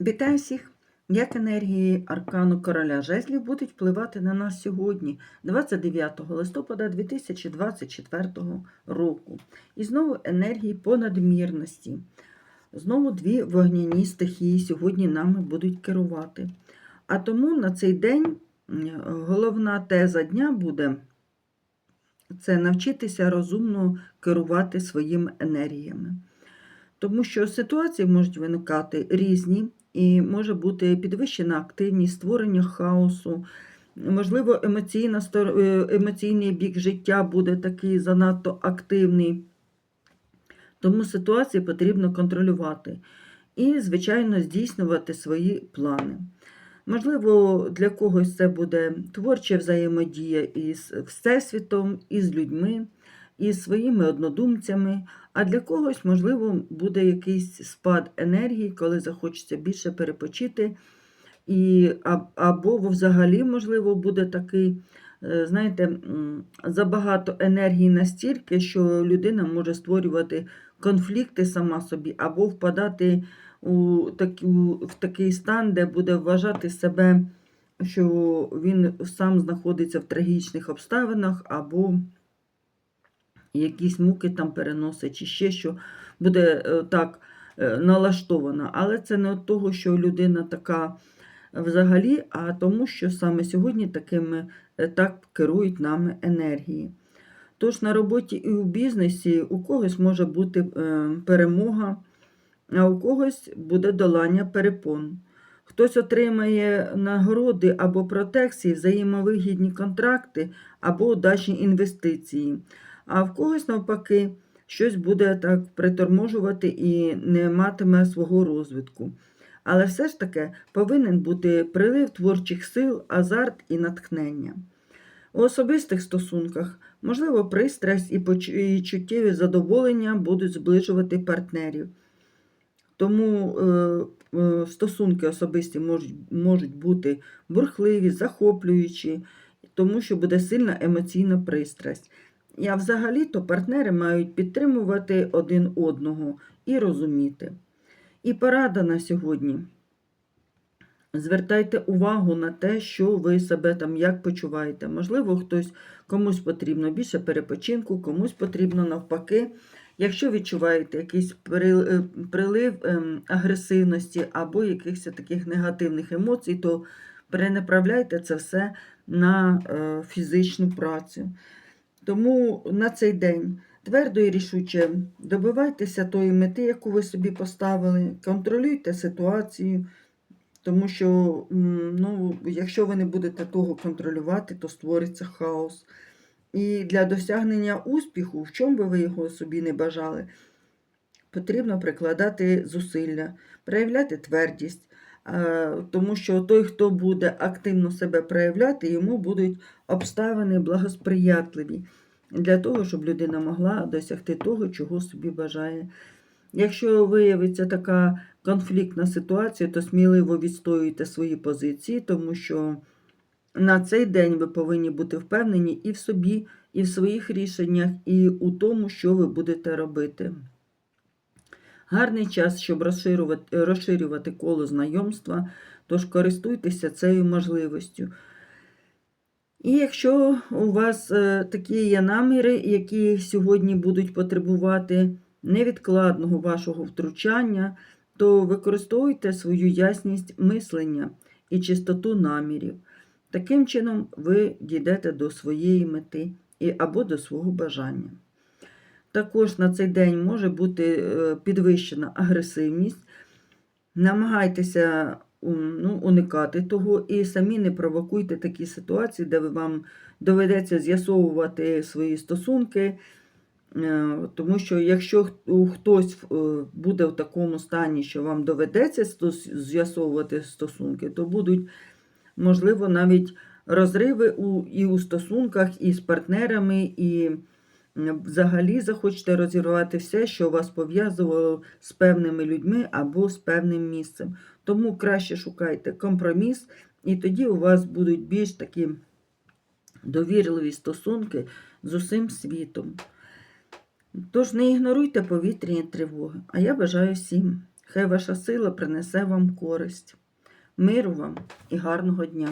Вітаю всіх! Як енергії аркану короля жезлів будуть впливати на нас сьогодні, 29 листопада 2024 року. І знову енергії понадмірності. Знову дві вогняні стихії сьогодні нами будуть керувати. А тому на цей день головна теза дня буде це навчитися розумно керувати своїми енергіями. Тому що ситуації можуть виникати різні, і може бути підвищена активність, створення хаосу. Можливо, емоційна, е, емоційний бік життя буде такий занадто активний. Тому ситуації потрібно контролювати і, звичайно, здійснювати свої плани. Можливо, для когось це буде творча взаємодія із Всесвітом, із людьми, із своїми однодумцями, а для когось, можливо, буде якийсь спад енергії, коли захочеться більше перепочити. І, або взагалі, можливо, буде такий, е, знаєте, забагато енергії настільки, що людина може створювати конфлікти сама собі, або впадати у таку, в такий стан, де буде вважати себе, що він сам знаходиться в трагічних обставинах, або якісь муки там переносить, чи ще що буде е, так е, налаштована. Але це не від того, що людина така взагалі, а тому, що саме сьогодні такими е, так керують нами енергії. Тож на роботі і у бізнесі у когось може бути е, перемога, а у когось буде долання перепон. Хтось отримає нагороди або протекції, взаємовигідні контракти або удачні інвестиції. А в когось, навпаки, щось буде так приторможувати і не матиме свого розвитку. Але все ж таки повинен бути прилив творчих сил, азарт і натхнення. У особистих стосунках, можливо, пристрасть і чуттєві задоволення будуть зближувати партнерів. Тому е, е, стосунки особисті можуть, можуть бути бурхливі, захоплюючі, тому що буде сильна емоційна пристрасть. А взагалі-то партнери мають підтримувати один одного і розуміти. І порада на сьогодні. Звертайте увагу на те, що ви себе там як почуваєте. Можливо, хтось комусь потрібно більше перепочинку, комусь потрібно навпаки. Якщо відчуваєте якийсь е, прилив ем, агресивності або якихось таких негативних емоцій, то перенаправляйте це все на е, фізичну працю. Тому на цей день твердо і рішуче добивайтеся тої мети, яку ви собі поставили, контролюйте ситуацію, тому що ну, якщо ви не будете того контролювати, то створиться хаос. І для досягнення успіху, в чому би ви його собі не бажали, потрібно прикладати зусилля, проявляти твердість, тому що той, хто буде активно себе проявляти, йому будуть обставини благосприятливі для того, щоб людина могла досягти того, чого собі бажає. Якщо виявиться така конфліктна ситуація, то сміливо відстоюйте свої позиції, тому що на цей день ви повинні бути впевнені і в собі, і в своїх рішеннях, і у тому, що ви будете робити. Гарний час, щоб розширювати, розширювати коло знайомства, тож користуйтеся цією можливістю. І якщо у вас е, такі є наміри, які сьогодні будуть потребувати невідкладного вашого втручання, то використовуйте свою ясність мислення і чистоту намірів. Таким чином, ви дійдете до своєї мети і, або до свого бажання. Також на цей день може бути е, підвищена агресивність. Намагайтеся ну, уникати того і самі не провокуйте такі ситуації, де вам доведеться з'ясовувати свої стосунки. Е, Тому що якщо хтось е, буде в такому стані, що вам доведеться з'ясовувати стосунки, то будуть, можливо, навіть розриви і у стосунках, і з партнерами, і взагалі захочете розірвати все, що вас пов'язувало з певними людьми або з певним місцем. Тому краще шукайте компроміс, і тоді у вас будуть більш такі довірливі стосунки з усім світом. Тож не ігноруйте повітряні тривоги. А я бажаю всім Хай ваша сила принесе вам користь. Миру вам і гарного дня!